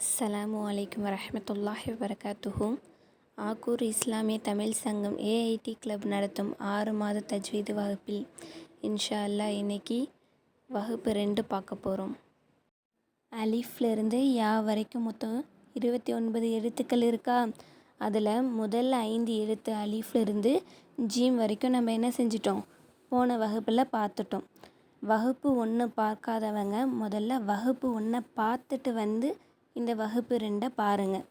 அஸ்லாம் அலைக்கும் வரமத்துல்லாஹி வபரகாத்துஹு. ஆக்கூர் இஸ்லாமிய தமிழ் சங்கம் ஏஐடி கிளப் நடத்தும் ஆறு மாத தஜ்வீது வகுப்பில் இன்ஷா அல்லாஹ் இன்னைக்கு வகுப்பு ரெண்டு பார்க்க போகிறோம் அலிஃப்லேருந்து யா வரைக்கும் மொத்தம் இருபத்தி ஒன்பது எழுத்துக்கள் இருக்கா? அதில் முதல் ஐந்து எழுத்து அலிஃப்லேருந்து ஜீம் வரைக்கும் நம்ம என்ன செஞ்சிட்டோம்? போன வகுப்பில் பார்த்துட்டோம். வகுப்பு ஒன்று பார்க்காதவங்க முதல்ல வகுப்பு ஒன்றை பார்த்துட்டு வந்து இந்த வகுப்பு ரெண்டை பாருங்கள்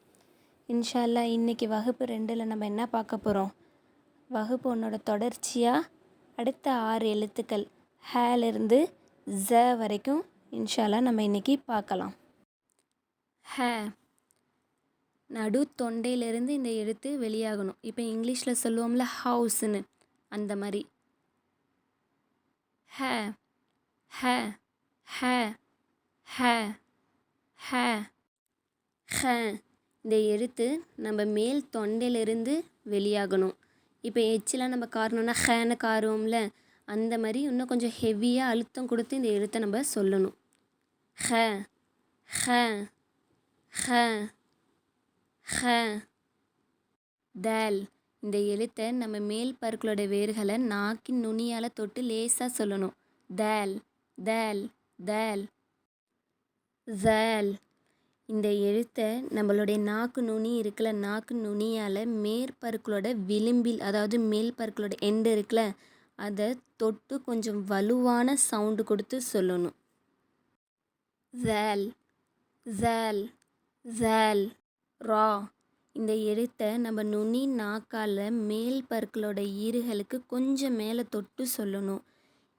இன்ஷால்லா இன்றைக்கி வகுப்பு ரெண்டில் நம்ம என்ன பார்க்க போகிறோம் வகுப்பு ஒன்றோட தொடர்ச்சியாக அடுத்த ஆறு எழுத்துக்கள் ஹேலேருந்து ஜ வரைக்கும் இன்ஷால்லா நம்ம இன்றைக்கி பார்க்கலாம். ஹே நடு தொண்டையிலேருந்து இந்த எழுத்து வெளியாகணும். இப்போ இங்கிலீஷில் சொல்லுவோம்ல ஹவுஸ்னு அந்த மாதிரி. ஹே ஹே ஹே ஹே ஹே. ஹ இந்த எழுத்து நம்ம மேல் தொண்டையிலிருந்து வெளியாகணும். இப்போ எச்சிலாம் நம்ம காரணும்னா ஹேன்னு காருவோம்ல அந்த மாதிரி இன்னும் கொஞ்சம் ஹெவியாக அழுத்தம் கொடுத்து இந்த எழுத்தை நம்ம சொல்லணும். ஹ ஹ ஹ ஹ. தேல் இந்த எழுத்தை நம்ம மேல் பருக்களோட வேர்களை நாக்கின் நுனியால் தொட்டு லேசாக சொல்லணும். தேல் தேல் தேல் தேல் இந்த எழுத்தை நம்மளுடைய நாக்கு நுனி இருக்குல்ல நாக்கு நுனியால் மேற்பற்களோட விளிம்பில் அதாவது மேல் பற்களோட எண்டு இருக்குல்ல அதை தொட்டு கொஞ்சம் வலுவான சவுண்டு கொடுத்து சொல்லணும். ஜேல் ஜேல் ஜேல் ரா. இந்த எழுத்தை நம்ம நுனி நாக்கால் மேல் பற்களோட ஈறுகளுக்கு கொஞ்சம் மேலே தொட்டு சொல்லணும்.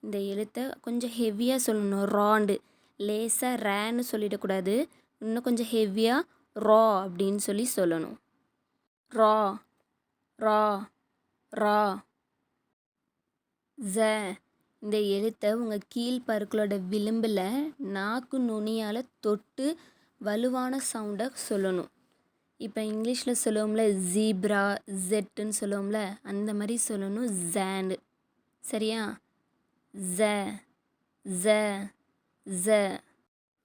இந்த எழுத்தை கொஞ்சம் ஹெவியாக சொல்லணும். ராண்டு லேசாக ரேன்னு சொல்லிடக்கூடாது. இன்னும் கொஞ்சம் ஹெவியாக ரா அப்படின்னு சொல்லி சொல்லணும். ரா ரா ரா. ஜ இந்த எழுத்தை உங்கள் கீழ் பற்களோட விளிம்பில் நாக்கு நுனியால் தொட்டு வலுவான சவுண்டை சொல்லணும். இப்போ இங்கிலீஷில் சொல்லுவோம்ல ஜீப்ரா ஜெட்டுன்னு சொல்லுவோம்ல அந்த மாதிரி சொல்லணும் ஜேண்டு சரியா? ஜ ஜ ஜ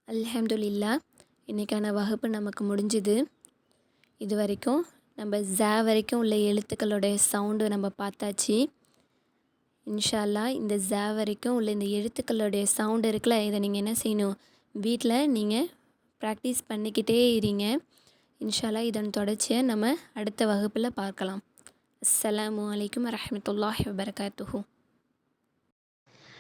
அல்ஹம்துலில்லா இன்றைக்கான வகுப்பு நமக்கு முடிஞ்சுது. இது வரைக்கும் நம்ம ஜ வரைக்கும் உள்ள எழுத்துக்களுடைய சவுண்டு நம்ம பார்த்தாச்சு. இன்ஷால்லா இந்த ஜ வரைக்கும் உள்ள இந்த எழுத்துக்களுடைய சவுண்டு இருக்குல்ல இதை நீங்கள் என்ன செய்யணும்? வீட்டில் நீங்கள் ப்ராக்டிஸ் பண்ணிக்கிட்டே இருங்க. இன்ஷால்லா இதன் தொடர்ச்சியை நம்ம அடுத்த வகுப்பில் பார்க்கலாம். அஸ்லாம் அலைக்கும் வரஹமத்துல்லாஹி வபர்காத்துஹூ.